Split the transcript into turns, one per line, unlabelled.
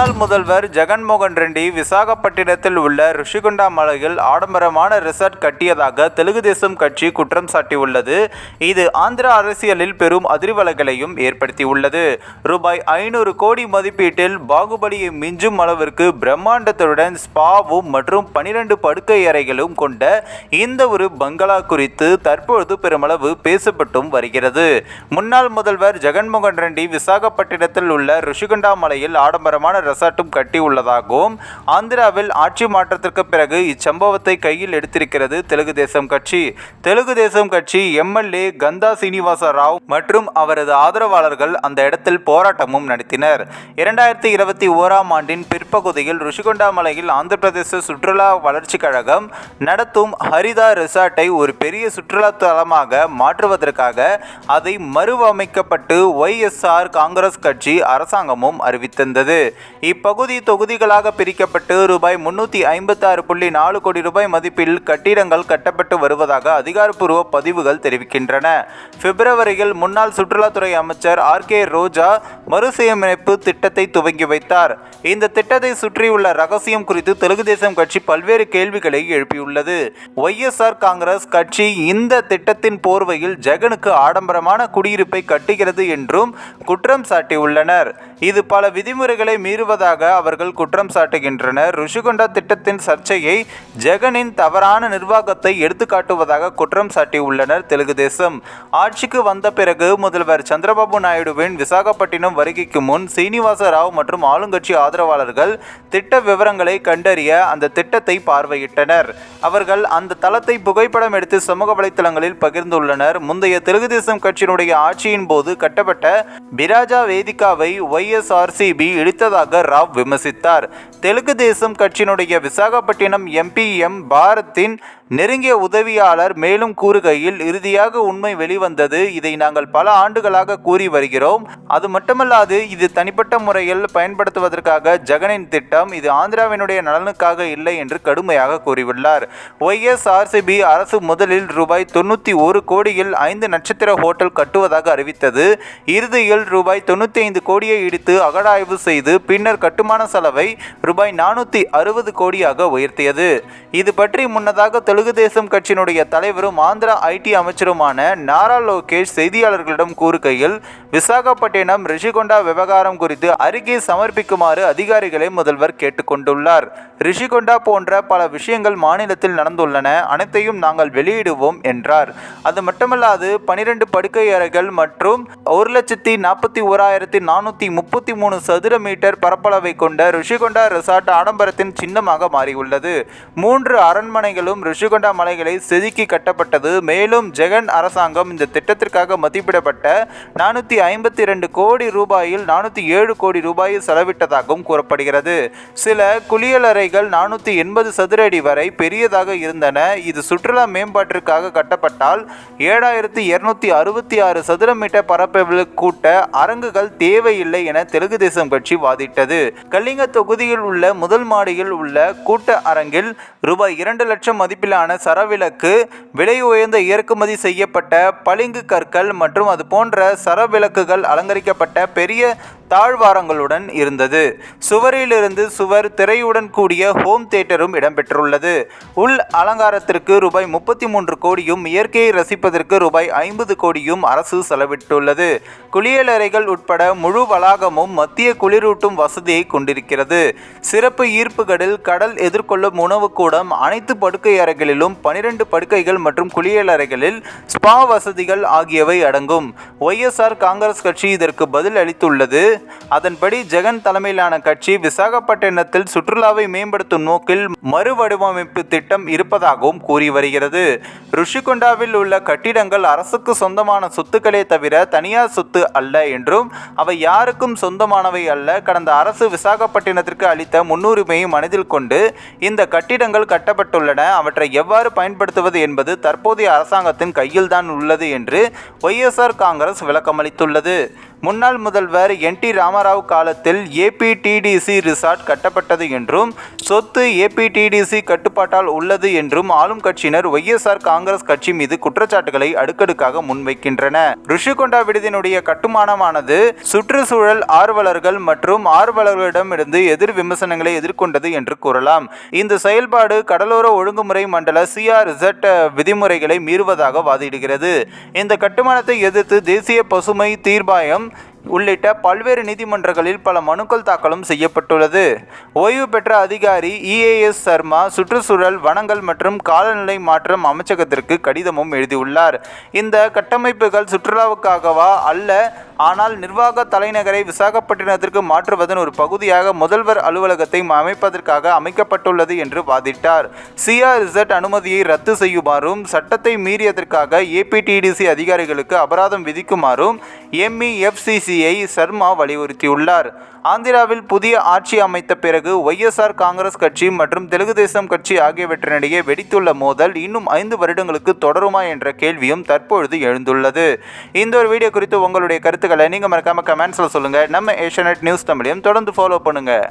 முன்னாள் முதல்வர் ஜெகன்மோகன் ரெட்டி விசாகப்பட்டினத்தில் உள்ள ரிஷிகுண்டா மலையில் ஆடம்பரமான ரிசார்ட் கட்டியதாக தெலுங்கு தேசம் கட்சி குற்றம் சாட்டியுள்ளது. இது ஆந்திர அரசியலில் பெரும் அதிர்வலைகளையும் ஏற்படுத்தியுள்ளது. ரூபாய் ஐநூறு கோடி மதிப்பீட்டில் பாகுபலியை மிஞ்சும் அளவிற்கு பிரம்மாண்டத்துடன் ஸ்பாவும் மற்றும் பனிரெண்டு படுக்கை அறைகளும் கொண்ட இந்த ஒரு பங்களா குறித்து தற்பொழுது பெருமளவு பேசப்பட்டும் வருகிறது. முன்னாள் முதல்வர் ஜெகன்மோகன் ரெட்டி விசாகப்பட்டினத்தில் உள்ள ரிஷிகுண்டா மலையில் ஆடம்பரமான ரெசார்ட்டும் கட்டியுள்ளதாகவும் ஆந்திராவில் ஆட்சி மாற்றத்திற்கு பிறகு இச்சம்பவத்தை கையில் எடுத்திருக்கிறது தெலுங்கு தேசம் கட்சி. தெலுங்கு தேசம் கட்சி எம்எல்ஏ கந்தா சீனிவாச ராவ் மற்றும் அவரது ஆதரவாளர்கள் அந்த இடத்தில் போராட்டமும் நடத்தினர். இரண்டாயிரத்தி இருபத்தி ஓராம் ஆண்டின் பிற்பகுதியில் ருஷிகொண்டா மலையில் ஆந்திர பிரதேச சுற்றுலா வளர்ச்சிக் கழகம் நடத்தும் ஹரிதா ரிசார்ட்டை ஒரு பெரிய சுற்றுலா தலமாக மாற்றுவதற்காக அதை மறுவமைக்கப்பட்டு ஒய்எஸ்ஆர் காங்கிரஸ் கட்சி அரசாங்கமும் அறிவித்திருந்தது. இப்பகுதி தொகுதிகளாக பிரிக்கப்பட்டு ரூபாய் முன்னூற்றி ஐம்பத்தாறு புள்ளி நாலு கோடி ரூபாய் மதிப்பில் கட்டிடங்கள் கட்டப்பட்டு வருவதாக அதிகாரப்பூர்வ பதிவுகள் தெரிவிக்கின்றன. பிப்ரவரியில் முன்னாள் சுற்றுலாத்துறை அமைச்சர் ஆர் கே ரோஜா மறுசீரமைப்பு திட்டத்தை துவங்கி வைத்தார். இந்த திட்டத்தை சுற்றியுள்ள ரகசியம் குறித்து தெலுங்கு தேசம் கட்சி பல்வேறு கேள்விகளை எழுப்பியுள்ளது. ஒய்எஸ்ஆர் காங்கிரஸ் கட்சி இந்த திட்டத்தின் போர்வையில் ஜெகனுக்கு ஆடம்பரமான குடியிருப்பை கட்டுகிறது என்றும் குற்றம் சாட்டியுள்ளனர். இது பல விதிமுறைகளை வருவதாக அவர்கள் குற்றம் சாட்டுகின்றனர். ருஷிகுண்டா திட்டத்தின் சர்ச்சையை ஜெகனின் தவறான நிர்வாகத்தை எடுத்துக்காட்டுவதாக குற்றம் சாட்டியுள்ளனர் தெலுங்கு தேசம் ஆட்சிக்கு வந்த பிறகு முதல்வர் சந்திரபாபு நாயுடுவின் விசாகப்பட்டினம் வருகைக்கு முன் சீனிவாச ராவ் மற்றும் ஆளுங்கட்சி ஆதரவாளர்கள் திட்ட விவரங்களை கண்டறிய அந்த திட்டத்தை பார்வையிட்டனர். அவர்கள் அந்த தளத்தை புகைப்படம் எடுத்து சமூக வலைதளங்களில் பகிர்ந்துள்ளனர். முந்தைய தெலுங்கு தேசம் கட்சியினுடைய ஆட்சியின் போது கட்டப்பட்ட பிராஜா வேதிகாவை ஒய்எஸ்ஆர்சிபி இடித்ததாக ராவ் விமர்சித்தார். தெலுங்கு தேசம் கட்சியினுடைய விசாகப்பட்டினம் எம்பி எம் பாரத்தின் நெருங்கிய உதவியாளர் மேலும் கூறுகையில் இறுதியாக உண்மை வெளிவந்தது. இதை நாங்கள் பல ஆண்டுகளாக கூறி வருகிறோம். அது மட்டுமல்லாது இது தனிப்பட்ட முறையில் பயன்படுத்துவதற்காக ஜெகனின் திட்டம் இது ஆந்திராவினுடைய நலனுக்காக இல்லை என்று கடுமையாக கூறியுள்ளார். ஒய்எஸ்ஆர்சிபி அரசு முதலில் ரூபாய் தொண்ணூற்றி ஒரு கோடியில் ஐந்து நட்சத்திர ஹோட்டல் கட்டுவதாக அறிவித்தது. இறுதியில் ரூபாய் தொண்ணூற்றி ஐந்து கோடியை இடித்து அகழாய்வு செய்து பின்னர் கட்டுமான செலவை ரூபாய் நானூற்றி அறுபது கோடியாக உயர்த்தியது. இது பற்றி முன்னதாக தெலுங்கு தேசம் கட்சியினுடைய தலைவரும் ஆந்திரா ஐடி அமைச்சருமான நாரா லோகேஷ் செய்தியாளர்களிடம் கூறுகையில் விசாகப்பட்டினம் ரிஷிகொண்டா விவகாரம் குறித்து அறிக்கை சமர்ப்பிக்குமாறு அதிகாரிகளை முதல்வர் கேட்டுக்கொண்டுள்ளார். ரிஷிகொண்டா போன்ற பல விஷயங்கள் மாநிலத்தில் நடந்துள்ளன. அனைத்தையும் நாங்கள் வெளியிடுவோம் என்றார். அது மட்டுமல்லாது பனிரெண்டு படுக்கை அறைகள் மற்றும் ஒரு லட்சத்தி நாற்பத்தி ஓராயிரத்தி நானூற்றி முப்பத்தி மூணு சதுர மீட்டர் பரப்பளவை கொண்ட ரிஷிகொண்டா ரிசார்ட் ஆடம்பரத்தின் சின்னமாக மாறியுள்ளது. மூன்று அரண்மனைகளும் ரிஷி ரிஷிகொண்டா மலைகளை செதுக்கி கட்டப்பட்டது. மேலும் ஜெகன் அரசாங்கம் இந்த திட்டத்திற்காக மதிப்பிடப்பட்ட நானூற்றி ஐம்பத்தி ரெண்டு கோடி ரூபாயில் நானூற்றி ஏழு கோடி ரூபாயை செலவிட்டதாகவும் கூறப்படுகிறது. சில குளியலறைகள் நானூற்றி எண்பது சதுர அடி வரை பெரியதாக இருந்தன. இது சுற்றுலா மேம்பாட்டிற்காக கட்டப்பட்டால் ஏழாயிரத்தி இருநூத்தி அறுபத்தி ஆறு சதுர மீட்டர் பரப்பளவில் கூட்ட அரங்குகள் தேவையில்லை என தெலுங்கு தேசம் கட்சி வாதிட்டது. கலிங்க தொகுதியில் உள்ள முதல் மாடியில் உள்ள கூட்ட அரங்கில் ரூபாய் இரண்டு லட்சம் மதிப்பிலான சரவிளக்கு விலை உயர்ந்த இறக்குமதி செய்யப்பட்ட பளிங்கு கற்கள் மற்றும் அது போன்ற சரவிளக்குகள் அலங்கரிக்கப்பட்ட பெரிய தாழ்வாரங்களுடன் இருந்தது. சுவரிலிருந்து சுவர் திரையுடன் கூடிய ஹோம் தியேட்டரும் இடம்பெற்றுள்ளது. உள் அலங்காரத்திற்கு ரூபாய் முப்பத்தி மூன்று கோடியும் இயற்கையை ரசிப்பதற்கு ரூபாய் ஐம்பது கோடியும் அரசு செலவிட்டுள்ளது. குளியலறைகள் உட்பட முழு வளாகமும் மத்திய குளிரூட்டும் வசதியை கொண்டிருக்கிறது. சிறப்பு ஈர்ப்புகளில் கடல் எதிர்கொள்ளும் உணவுக்கூடம் அனைத்து படுக்கை அறைகளிலும் பனிரெண்டு படுக்கைகள் மற்றும் குளியலறைகளில் ஸ்பா வசதிகள் ஆகியவை அடங்கும். ஒய்எஸ்ஆர் காங்கிரஸ் கட்சி இதற்கு பதில் அளித்துள்ளது அதன்படி ஜெகன் தலைமையிலான கட்சி விசாகப்பட்டினத்தில் சுற்றுலாவை மேம்படுத்தும் நோக்கில் மறுவடிவமைப்பு திட்டம் இருப்பதாகவும் கூறி வருகிறது. ருஷிகொண்டாவில் உள்ள கட்டிடங்கள் அரசுக்கு சொந்தமான சொத்துக்களே தவிர தனியார் சொத்து அல்ல என்றும் அவை யாருக்கும் சொந்தமானவை அல்ல. கடந்த அரசு விசாகப்பட்டினத்திற்கு அளித்த முன்னுரிமையை மனதில் கொண்டு இந்த கட்டிடங்கள் கட்டப்பட்டுள்ளன. அவற்றை எவ்வாறு பயன்படுத்துவது என்பது தற்போதைய அரசாங்கத்தின் கையில்தான் உள்ளது என்று ஒய்எஸ்ஆர் காங்கிரஸ் விளக்கமளித்துள்ளது. முன்னாள் முதல்வர் என் டி ராமராவ் காலத்தில் ஏபிடிடிசி ரிசார்ட் கட்டப்பட்டது என்றும் சொத்து ஏபிடிடிசி கட்டுப்பாட்டால் உள்ளது என்றும் ஆளும் கட்சியினர் ஒய்எஸ்ஆர் காங்கிரஸ் கட்சி மீது குற்றச்சாட்டுகளை அடுக்கடுக்காக முன்வைக்கின்றன. ரிஷிகொண்டா விடுதியினுடைய கட்டுமானமானது சுற்றுச்சூழல் ஆர்வலர்கள் மற்றும் ஆர்வலர்களிடமிருந்து எதிர் விமர்சனங்களை எதிர்கொண்டது என்று கூறலாம். இந்த செயல்பாடு கடலோர ஒழுங்குமுறை மண்டல சிஆர்இசட் விதிமுறைகளை மீறுவதாக வாதிடுகிறது. இந்த கட்டுமானத்தை எதிர்த்து தேசிய பசுமை தீர்ப்பாயம் உள்ளிட்ட பல்வேறு நீதிமன்றங்களில் பல மனுக்கள் தாக்கலும் செய்யப்பட்டுள்ளது. ஓய்வு பெற்ற அதிகாரி இஏஎஸ் சர்மா சுற்றுச்சூழல் வனங்கள் மற்றும் காலநிலை மாற்றம் அமைச்சகத்திற்கு கடிதமும் எழுதியுள்ளார். இந்த கட்டமைப்புகள் சுற்றுலாவுக்காகவா அல்ல ஆனால் நிர்வாக தலைநகரை விசாகப்பட்டினத்திற்கு மாற்றுவதன் ஒரு பகுதியாக முதல்வர் அலுவலகத்தை அமைப்பதற்காக அமைக்கப்பட்டுள்ளது என்று வாதிட்டார். சிஆர்இசட் அனுமதியை ரத்து செய்யுமாறும் சட்டத்தை மீறியதற்காக ஏபிடிடிசி அதிகாரிகளுக்கு அபராதம் விதிக்குமாறும் எம்இஎஃப்சிசிஐ சர்மா வலியுறுத்தியுள்ளார். ஆந்திராவில் புதிய ஆட்சி அமைத்த பிறகு ஒய்எஸ்ஆர் காங்கிரஸ் கட்சி மற்றும் தெலுங்கு தேசம் கட்சி ஆகியவற்றினிடையே வெடித்துள்ள மோதல் இன்னும் ஐந்து வருடங்களுக்கு தொடருமா என்ற கேள்வியும் தற்பொழுது எழுந்துள்ளது. இந்த ஒரு வீடியோ குறித்து உங்களுடைய கருத்துக்களை நீங்கள் மறக்காமல் கமெண்ட்ஸில் சொல்லுங்கள் நம்ம ஏஷியநெட் நியூஸ் தமிழையும் தொடர்ந்து ஃபாலோ பண்ணுங்கள்